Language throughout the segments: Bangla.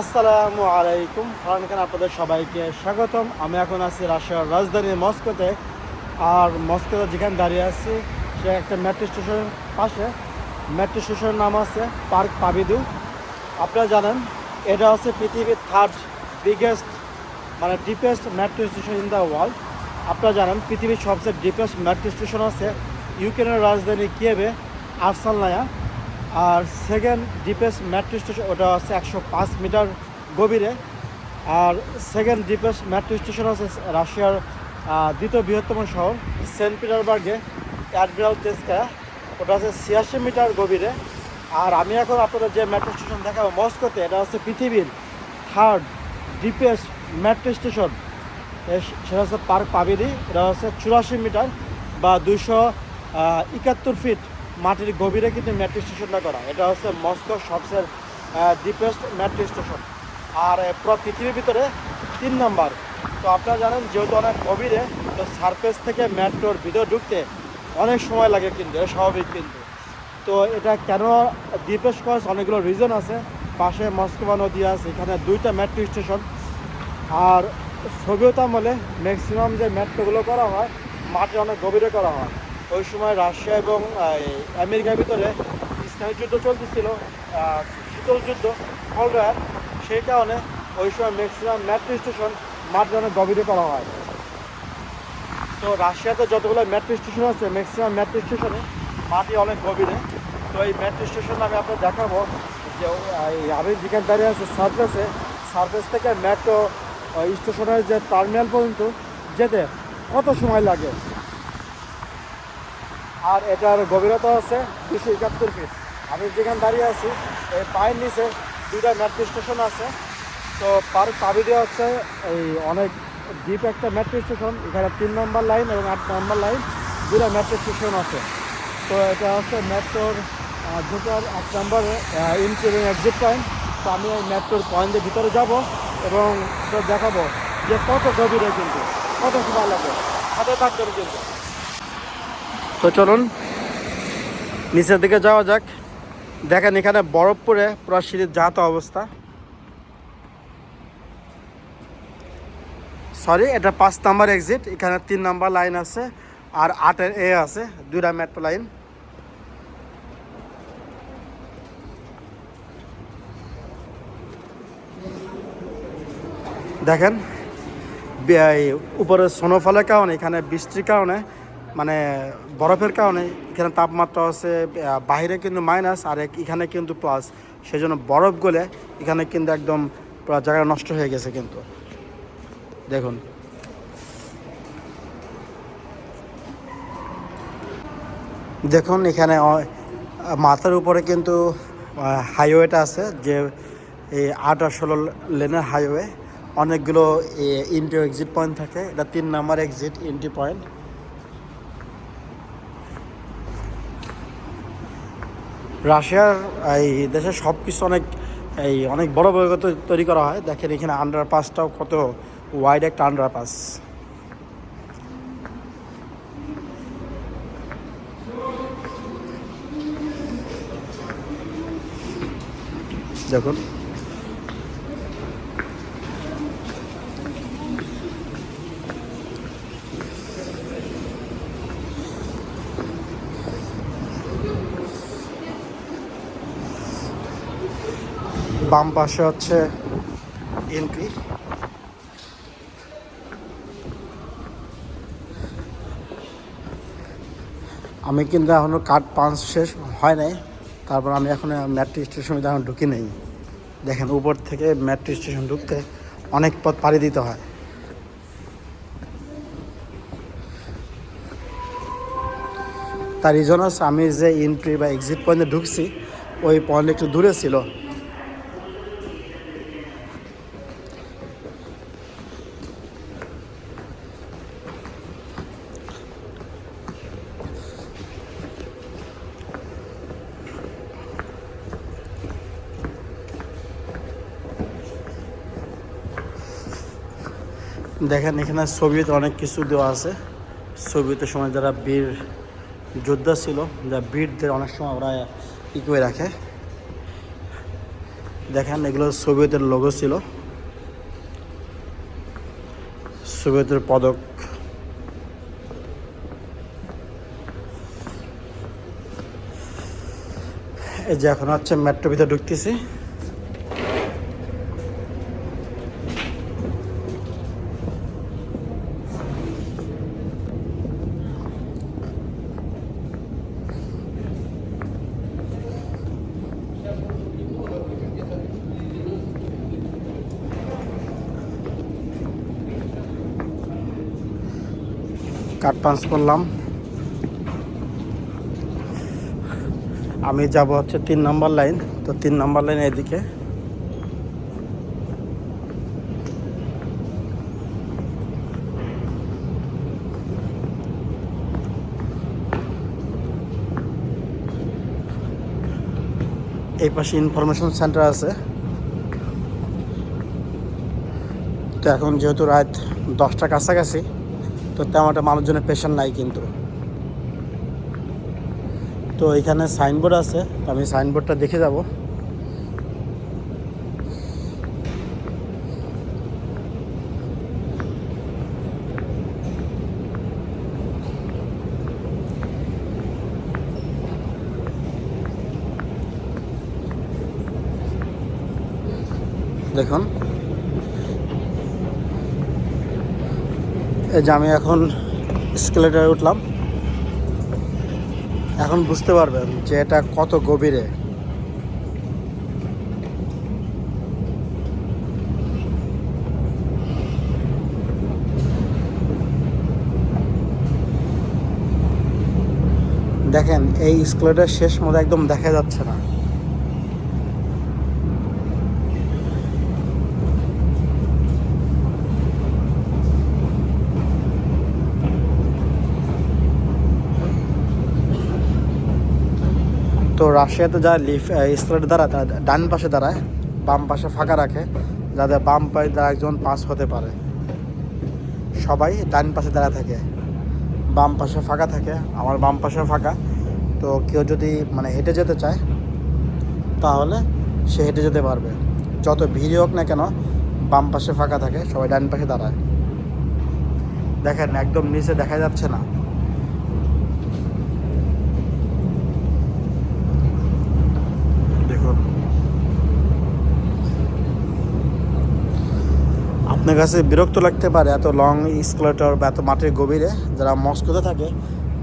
আসসালামু আলাইকুম। ফারান খান, আপনাদের সবাইকে স্বাগতম। আমি এখন আছি রাশিয়ার রাজধানী মস্কোতে। আর মস্কোতে যেখানে দাঁড়িয়ে আছি, সে একটা মেট্রো স্টেশনের পাশে। মেট্রো স্টেশনের নাম আছে পার্ক পাবিদু আপনারা জানেন, এটা হচ্ছে পৃথিবীর থার্ড বিগেস্ট মানে deepest metro station in the world আপনারা জানেন, পৃথিবীর সবচেয়ে ডিপেস্ট মেট্রো স্টেশন আছে ইউক্রেনের রাজধানী কিয়েভে আরসালনায়া আর সেকেন্ড ডিপেস্ট মেট্রো স্টেশন ওটা হচ্ছে একশো পাঁচ মিটার গভীরে। আর সেকেন্ড ডিপেস্ট মেট্রো স্টেশন হচ্ছে রাশিয়ার দ্বিতীয় বৃহত্তম শহর সেন্ট পিটারবার্গে, অ্যাডমিরাল তেজকা। ওটা হচ্ছে ছিয়াশি মিটার গভীরে। আর আমি এখন আপনাদের যে মেট্রো স্টেশন দেখাবো মস্কোতে, এটা হচ্ছে পৃথিবীর থার্ড ডিপেস্ট মেট্রো স্টেশন সেটা হচ্ছে পার্ক পাবিদি এটা হচ্ছে চুরাশি মিটার বা দুশো একাত্তর ফিট মাটির গভীরে কিন্তু মেট্রো স্টেশনটা করা। এটা হচ্ছে মস্কো সবচেয়ে ডিপেস্ট মেট্রো স্টেশন। আর পৃথিবীর ভিতরে তিন নাম্বার। তো আপনারা জানেন, যেহেতু অনেক গভীরে, তো সারফেস থেকে মেট্রোর ভিতরে ঢুকতে অনেক সময় লাগে কিন্তু, এটা স্বাভাবিক কিন্তু। তো এটা কেন ডিপেস্ট করা হয়েছে? অনেকগুলো রিজন আছে। পাশে মস্কোভা নদী আছে, এখানে দুইটা মেট্রো স্টেশন। আর সোভিয়েত আমলে ম্যাক্সিমাম যে মেট্রোগুলো করা হয় মাঠে অনেক গভীরে করা হয়। ওই সময় রাশিয়া এবং আমেরিকার ভিতরে স্নায়ু যুদ্ধ চলতেছিল শীতল যুদ্ধ। কলরার সেই কারণে ওই সময় ম্যাক্সিমাম মেট্রো স্টেশন মাঠে অনেক গভীরে করা হয়। তো রাশিয়াতে যতগুলো মেট্রো স্টেশন আছে, ম্যাক্সিমাম মেট্রো স্টেশনে মাটি অনেক গভীরে। তো এই মেট্রো স্টেশন আমি আপনার দেখাবো যে আমি যেখানে দাঁড়িয়ে আছে সার্ফেসে সার্ফেস থেকে মেট্রো স্টেশনের যে টার্মিনাল পর্যন্ত যেতে কত সময় লাগে? আর এটার গভীরতা আছে দুশো একাত্তর ফিট আমি যেখানে দাঁড়িয়ে আছি, এই পায়ের নিচে দুইটা মেট্রো স্টেশন আছে। তো পার পাবিডে আছে এই অনেক ডিপ একটা মেট্রো স্টেশন, এখানে তিন নম্বর লাইন এবং আট নম্বর লাইন দুটা মেট্রো স্টেশন আছে। তো এটা হচ্ছে মেট্রোর ঢোকার এক নম্বরে ইন্ট্রি এবং এক্সিট পয়েন্ট তো আমি এই মেট্রোর পয়েন্টের ভিতরে যাব এবং দেখাবো যে কত গভীরে কিন্তু, কত সময় লাগে সাথে থাকবেন কিন্তু। তো চলুন, নিচের দিকে যাওয়া যাক। দেখেন এখানে বরফ পড়ে পুরো সিঁড়ির জাত অবস্থা। সরি এটা পাঁচ নাম্বার এক্সিট এখানে তিন নাম্বার লাইন আছে, আর আটের এ আছে, দুইটা মেট্রো লাইন দেখেন উপরে স্নোফলের কারণে, এখানে বৃষ্টির কারণে মানে বরফের কারণে এখানে তাপমাত্রা আহ, বাইরে কিন্তু মাইনাস আর এখানে কিন্তু প্লাস সেই জন্য বরফ গলে এখানে কিন্তু একদম জায়গা নষ্ট হয়ে গেছে কিন্তু। দেখুন। দেখুন এখানে মাথার উপরে কিন্তু হাইওয়েটা আছে যে এই আট আর ষোলো লেনের হাইওয়ে অনেকগুলো ইন্টু এক্সিট পয়েন্ট থাকে। এটা তিন নাম্বার এক্সিট এন্ট্রি পয়েন্ট রাশিয়ার এই দেশের সব কিছু অনেক, এই অনেক বড় বড় তৈরি করা হয়। দেখেন এখানে আন্ডার পাসটাও কত ওয়াইড একটা আন্ডার পাস দেখুন। বাম পাশে হচ্ছে এন্ট্রি আমি কিন্তু এখনও কার্ড পাঞ্চ শেষ হয় নাই। তারপর আমি এখন মেট্রো স্টেশনে এখন ঢুকি নেই। দেখেন, উপর থেকে মেট্রো স্টেশন ঢুকতে অনেক পথ পাড়ি দিতে হয়। তার রিজন আমি যে এন্ট্রি বা এক্সিট পয়েন্টে ঢুকছি, ওই পয়েন্ট একটু দূরে ছিল। দেখেন, এখানে সোভিয়েত অনেক কিছু দেওয়া আছে। সোভিয়েতের সময় যারা বীর যোদ্ধা ছিল যা বীরদের অনেক সময় ওরা ই করে রাখে। দেখেন, এগুলো সোভিয়েতের লোগো ছিল। সোভিয়েতের পদক। এই যে এখন হচ্ছে মেট্রো ভিতরে ঢুকতেছি। কার্ড পাঞ্চ করলাম। আমি যাব হচ্ছে তিন নম্বর লাইন। তো তিন নম্বর লাইন এদিকে। এই পাশে ইনফরমেশন সেন্টার আছে। তো এখন যেহেতু রাত দশটা কাছাকাছি তো তেমন একটা মানুষজনের পেশেন্ট নাই কিন্তু। তো এখানে সাইনবোর্ড আছে আমি সাইনবোর্ডটা দেখে যাব। দেখুন। যে আমি এখন স্কেলেটারে উঠলাম। এখন বুঝতে পারবেন যে এটা কত গভীরে। দেখেন, এই স্কুলেটার শেষ মতো একদম দেখা যাচ্ছে না। তো রাশিয়াতে যারা লিফ স্কুলের দ্বারা তারা ডান পাশে দাঁড়ায়, বাম পাশে ফাঁকা রাখে যাতে বাম পাশে দ্বারা একজন পাস হতে পারে। সবাই ডান পাশে দাঁড়া থাকে। বাম পাশে ফাঁকা থাকে, আমার বাম পাশে ফাঁকা। তো কেউ যদি মানে হেঁটে যেতে চায়, তাহলে সে হেঁটে যেতে পারবে। যত ভিড় হোক না কেন, বাম পাশে ফাঁকা থাকে, সবাই ডান পাশে দাঁড়ায়। দেখেন, একদম নিচে দেখা যাচ্ছে না দেখুন আপনার কাছে বিরক্ত লাগতে পারে এত লং স্কুলেটর বা এত মাঠের গভীরে যারা মস্কোতে থাকে,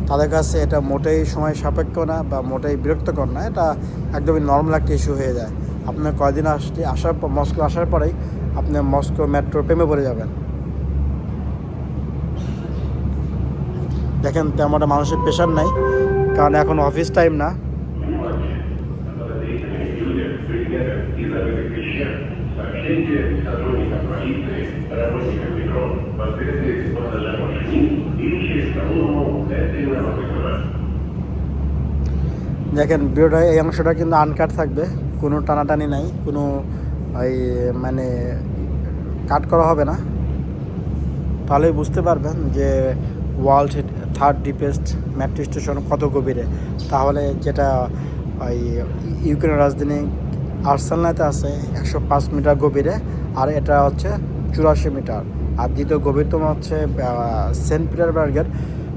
তাদের কাছে এটা মোটেই সময় সাপেক্ষ না বা মোটেই বিরক্তকর না, এটা একদমই নর্মাল একটা ইস্যু হয়ে যায়। আপনার কয়দিন আসলে আসার পর, মস্কো আসার পরেই আপনি মস্কো মেট্রো প্রেমে পড়ে যাবেন। দেখেন তেমন মানুষের প্রেশার নাই, কারণ এখন অফিস টাইম না। দেখেন, ভিডিওটা এই অংশটা কিন্তু আনকাট থাকবে। কোনো টানাটানি নাই, কোনো ওই মানে কাট করা হবে না। তাহলেই বুঝতে পারবেন যে world third deepest metro station কত গভীরে। তাহলে যেটা ওই ইউক্রেনের রাজধানী আর্সালনাতে আছে, একশো পাঁচ মিটার গভীরে, আর এটা হচ্ছে চুরাশি মিটার। আর দ্বিতীয় গভীরতম হচ্ছে সেন্ট পিটারবার্গের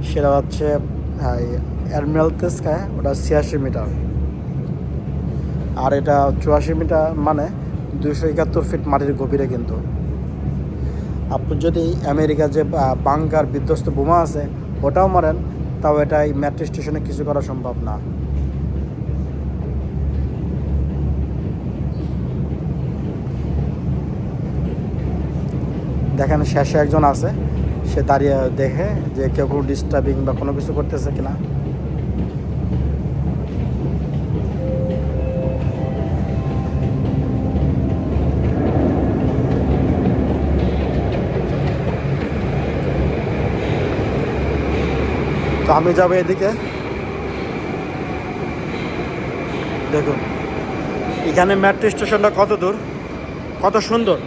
সেটা হচ্ছে অ্যাডমিরাল তেস্কায় ওটা ছিয়াশি মিটার। আর এটা চুরাশি মিটার মানে দুশো একাত্তর ফিট মাটির গভীরে কিন্তু। আপনি যদি আমেরিকার যে বাংকার বিধ্বস্ত বোমা আছে, ওটাও মারেন, তাও এটা এই মেট্রো স্টেশনে কিছু করা সম্ভব না। দেখেন শেষে একজন আছে, সে দাঁড়িয়ে দেখে যে কেউ কেউ ডিস্টার্বিং বা কোনো কিছু করতেছে কিনা। তো আমি যাব এদিকে। দেখুন, এখানে মেট্রো স্টেশনটা কত দূর? কত সুন্দর।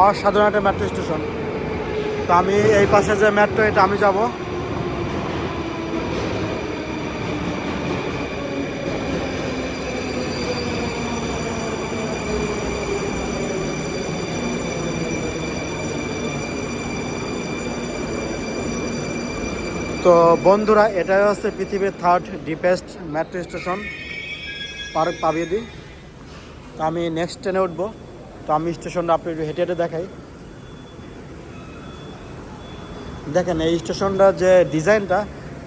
অসাধারণ একটা মেট্রো স্টেশন তো আমি এই পাশে যে মেট্রো এটা আমি যাব। তো বন্ধুরা, এটাই হচ্ছে পৃথিবীর থার্ড ডিপেস্ট মেট্রো স্টেশন পার পাবিয়ে দিই। আমি নেক্সট ট্রেনে উঠবো। তো আমি স্টেশনটা আপনি একটু হেঁটে হেঁটে দেখাই। দেখেন, এই স্টেশনটা যে ডিজাইনটা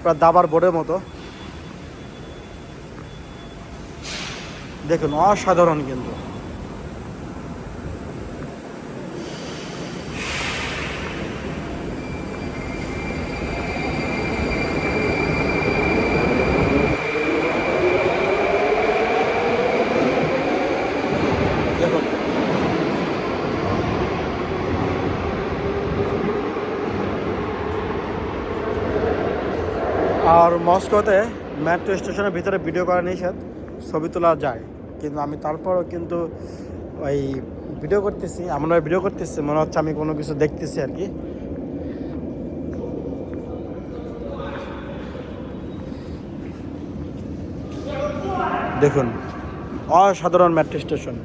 প্রায় দাবার বোর্ডের মতো। দেখুন, অসাধারণ কিন্তু। আর মস্কোতে মেট্রো স্টেশনের ভিতরে ভিডিও করা নিষেধ, ছবি তোলা যায়। কিন্তু আমি তারপরও কিন্তু ওই ভিডিও করতেছি আমরা ভিডিও করতেছি, মনে হচ্ছে আমি কোনো কিছু দেখতেছি আর কি। দেখুন, অসাধারণ মেট্রো স্টেশন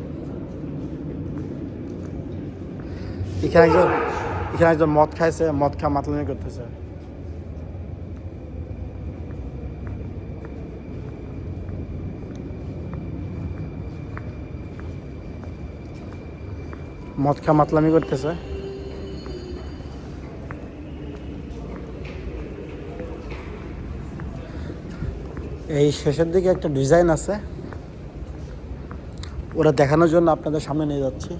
এখানে একজন এখানে একজন মদ খাইছে, মদ খা মাতলামি করতেছে। মদ খা মাতলামি করতেছে। এই শেষের দিকে একটা ডিজাইন আছে। ওরা দেখানোর জন্য আপনাদের সামনে নিয়ে যাচ্ছি।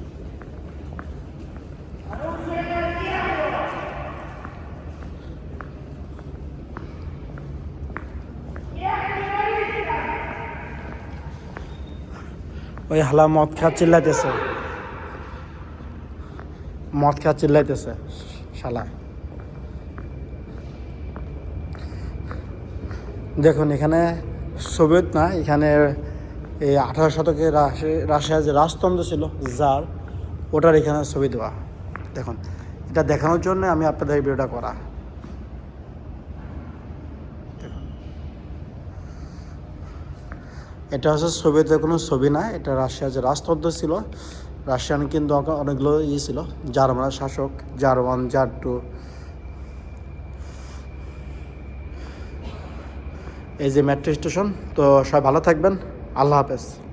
ওই হালা মদ খা চিল্লাইতেছে। মদ খা চিল্লাইতেছে, শালা। দেখুন, এখানে সোভিয়েত না, এখানে এই আঠারো শতকে রাশি- রাশিয়ার যে রাজতন্ত্র ছিল যার ওটার এখানে ছবি দেওয়া। দেখুন, এটা দেখানোর জন্য আমি আপনাদের ভিডিওটা করা। এটা হচ্ছে সোভিয়েতের কোনো ছবি না, এটা রাশিয়ার যে রাজতন্ত্র ছিল রাশিয়ান কিন্তু অনেক- অনেকগুলো ইয়ে ছিল, জার্মান শাসক জার ওয়ান জার টু এই যে মেট্রো স্টেশন, তো সবাই ভালো থাকবেন, আল্লাহ হাফেজ।